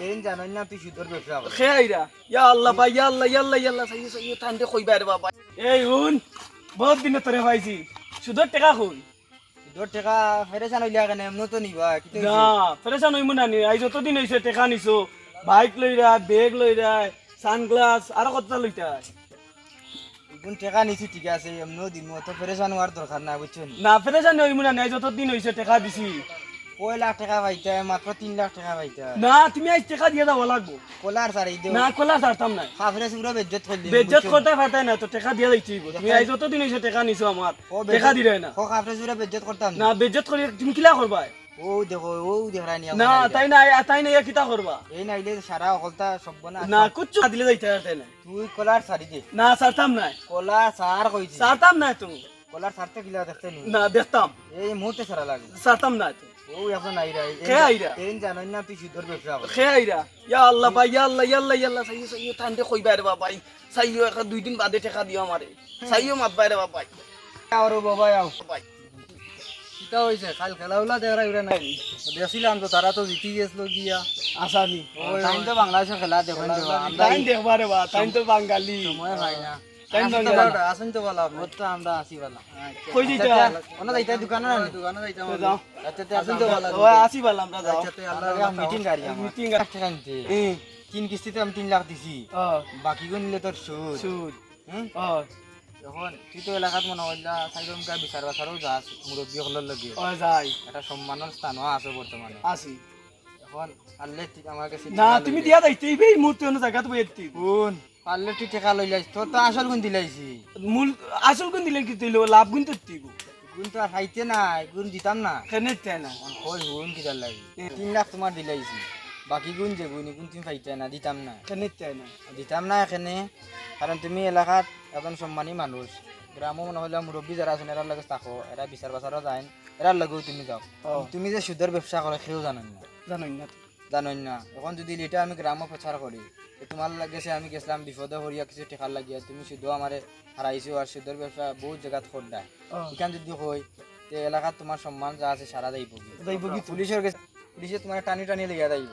এই জানো না তুই সুদর ব্যবসা কর খেয়াইরা ইয়া আল্লাহ ভাই ইয়া আল্লাহ ইয়া আল্লাহ ইয়া আল্লাহ সাইয়ে সাইয়ে টানতে কইবা রে বাবা। এই হুন বহুত দিন তোরে পাইছি সুদর টাকা খুন সুদর টাকা ফেরেছান হইলা কেন এমন তো নিবা কি না ফেরেশান হইমু না নি আই যতদিন হইছে টাকা নিছো বাইক লইরা বেগ লইরা সানগ্লাস আর কতটা লইতা কোন টাকা নিছি ঠিক আছে এমনও দিমু তো ফেরেছান হওয়ার দরকার না বুঝছ নি? না ফেরেশান হইমু না নি আই যতদিন হইছে টাকা দিছি। কয় লাখ টাকা পাইতা মাত্র তিন লাখ টাকা পাইতা। না তুমি আজ টাকা দিয়ে যাওয়া লাগবো। কলার সারাই দেও। না কলা ছাড়তাম না খাফরে সুরা বেজ্জত করলি বেজ্জত করতে পারতাই না তো টাকা দিয়ে যাইছি তুমি আজ যতদিন হইছে টাকা নিছো আমার টাকা দিলে না। ও খাফরে সুরা বেজ্জত করতাম। না বেজ্জত করে তুমি কিলা করবা ও দেখো ও দেখরা নিয়া না তাই না তাই না কিতা করবা? এই নাইলে সারা অকলতা সব না না কুচ্ছু দিলে যাইতে পারতাই না তুই কলার সারি দে। না ছাড়তাম না কলার সার কইছি। ছাড়তাম না তুমি। কলার সারতে গিলা দেখতে নি। না দেখতাম। এই মুহূর্তে সারা লাগে ছাড়তাম না ও এখন আইরা কে আইরা? এই জানো না তুই সুদর ব্যবসা কর খেয়াইরা ইয়া আল্লাহ ভাই ইয়া আল্লাহ ইয়া আল্লাহ ইয়া আল্লাহ সাইয়ে সাইয়ে টানতে কইবা রে বাবা সাইয়ে একটা দুই দিন বাদে টাকা দিও আমারে। সাইয়ে মাতবা রে বাবা আর বাবা আও। ভাই কিটা হইছে কাল খেলা হলা দেখরা ইরা নাই। তো তারা তো জিতি গেছিল গিয়া। আসামি। টাইম তো বাংলাদেশের খেলা দেখেন টাইম দেখবা রে বা টাইম তো বাঙালি। সময় হয় না। আসুন তো বাঙালি বারোটা, আসুন তো বলা তো আমরা আসি বলা। কই যাইতা ওনা যাইতা দোকানে না দোকানে যাইতা তো যাও। আচ্ছা আসুন তো বলা ও আসি বললাম আমরা যাও। আচ্ছা আল্লাহ মিটিং গাড়ি মিটিং গাড়ি। টাকা নিতে হুম তিন কিস্তিতে আমি তিন লাখ দিছি। বাকি গুণ নিলে তোর সুদ। সুদ। হুম? এখন তুই তো এলাকাত মনে হইলা চাইরম কা বিচার বাচারও যাস মুরব্বী সকলের লগে। ও যাই। এটা সম্মানের স্থানও আছে বর্তমানে। আসি। এখন পারলে আমার কাছে না তুমি দিয়া যাইতে এই মুহূর্তে অন্য জায়গাতে বইতে কোন পারলে তুই টাকা লই লাইছ তোর তো আসল গুণ দিলাইছি মূল আসল কোন দিলেন কি দিল লাভ গুণ তো দিব গুণ তো আর খাইতে নাই গুণ দিতাম না। কেনে চাই না? কই গুণ কিটার লাগি? তিন লাখ তোমার দিলাইছি বাকি গুণ যে গুণ গুণ তুমি পাইতে না দিতাম না। কেনে চাই না? দিতাম না এখানে কারণ তুমি এলাকাত এজন সম্মানী মানুষ। গ্রামও মনে হইলে মুরব্বী যারা আছেন এরার লাগে থাকো এরা বিচার বাচারও যায় এরার লগেও তুমি যাও। তুমি যে সুদের ব্যবসা করো সেও জানেন না। জানোই না জানেন না। এখন যদি এটা আমি গ্রামে প্রচার করি তোমার লাগেছে আমি গেছিলাম বিপদে হরিয়া কিছু টেকার লাগিয়া তুমি শুধু আমারে হারাইছো আর সুদের ব্যবসা বহুত জায়গাত খোদ্দা এখান যদি কই তে এলাকাত তোমার সম্মান যা আছে সারা যাইব কি কি পুলিশের কাছে পুলিশে তোমার টানি টানি লেগে যাইব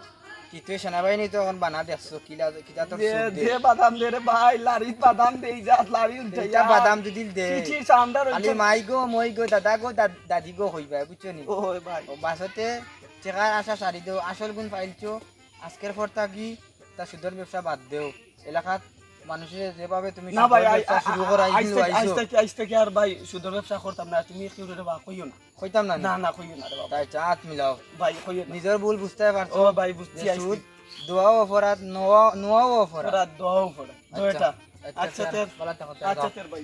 কি তুই সেনাবাহিনী তো এখন বানা দেখছ কিলা কিলা তোর দে বাদাম দে রে ভাই লারি বাদাম দেই যা লারি উঠে এইটা বাদাম যদি দে। চিঠি সান্ডার খালি মাই গো মই গো দাদা গো দাদ- গো হইবা বুঝছ নি? ও ভাই। ও বাসতে চেকার আশা সারি দেও আসল গুণ পাইছো আজকের পর থাকি তা সুদের ব্যবসা বাদ দেও। এলাকাত মানুষের যেভাবে তুমি না ভাই শুরু করাই আইস দিও থেকে আইস থেকে আর ভাই সুদের ব্যবসা করতাম না তুমি কি রে বা কইও না? কইতাম না না না কইও না রে বাবা। তাই চাঁদ মিলাও। ভাই কইও নিজের ভুল বুঝতে পারছ? ও ভাই বুঝছি সুদ দোয়াও অপরাধ নোয়াও নোয়াও অপরাধ। দোটা আচ্ছা আচ্ছা তের আচ্ছা। তের ভাই।